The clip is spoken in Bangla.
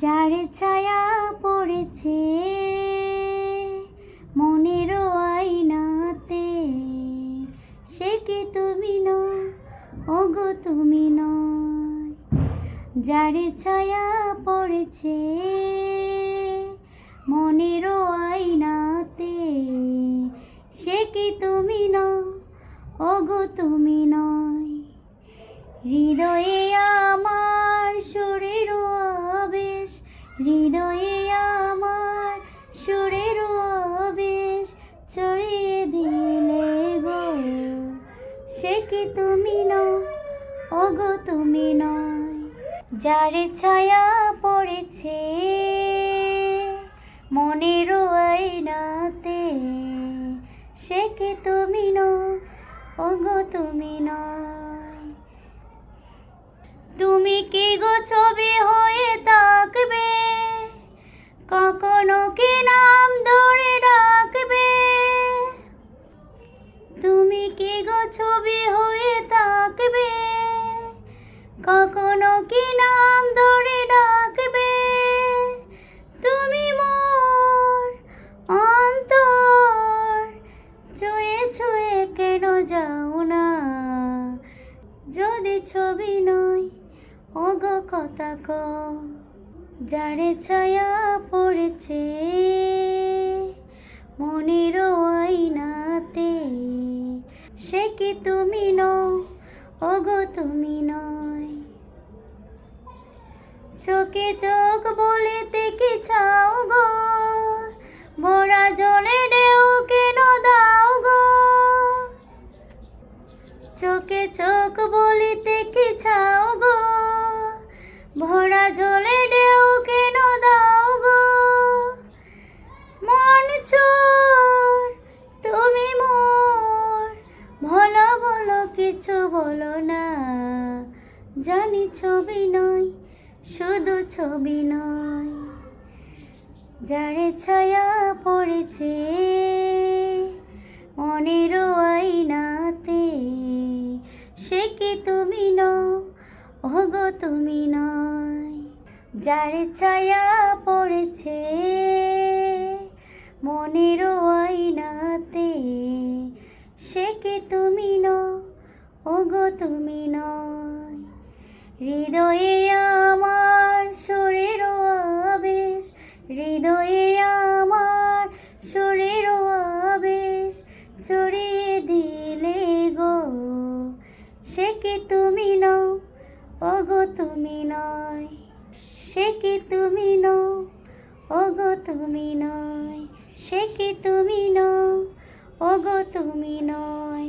যার ছায়া পড়েছে মনের আইনাতে সে কি তুমি নয়? ওগো তুমি নয়। যার ছায়া পড়েছে মনের আইনাতে সে কি তুমি নয়? ওগো তুমি নয়। হৃদয়ে আমার আবেশ হৃদয়ে আমার সুরের আবেশ ছড়িয়ে দিলে গো। সে কি তুমি নও ওগো তুমি নয়। যার ছায়া পড়েছে মনের আইনাতে সে কি তুমি নও ওগো তুমি নয়। তুমি কি গো ছবি হয়ে কখনো কি নাম ধরে ডাকবে? তুমি মোর অন্তর, ছুঁয়ে ছুঁয়ে কেন যাও না? যদি ছবি নয়, ওগো কথা ক যারে ছায়া পড়েছে মনের আইনাতে সে কি তুমি নও? ওগো তুমি নয় চোখে চোখ বলিতে কি চাও গো। ভরা জলে ঢেউ কেন দাও গো। চোখে চোখ বলিতে কি চাও গো। ভরা জলে ঢেউ কেন দাও গো। মন চোর, তুমি মোর। ভালো বলো কিছু বলো না। জানি ছবি নয় শুধু ছবি নয়, যারে ছায়া পড়েছে মনের আইনাতে সে কি তুমি নও, ওগো তুমি নয়, যারে ছায়া পড়েছে মনের আইনাতে সে কি তুমি নও, ওগো তুমি নয়, হৃদয়ে কি তুমি নও, ওগো তুমি নয়। সে কি তুমি নও, ওগো তুমি নয়। সে কি তুমি নও, ওগো তুমি নয়।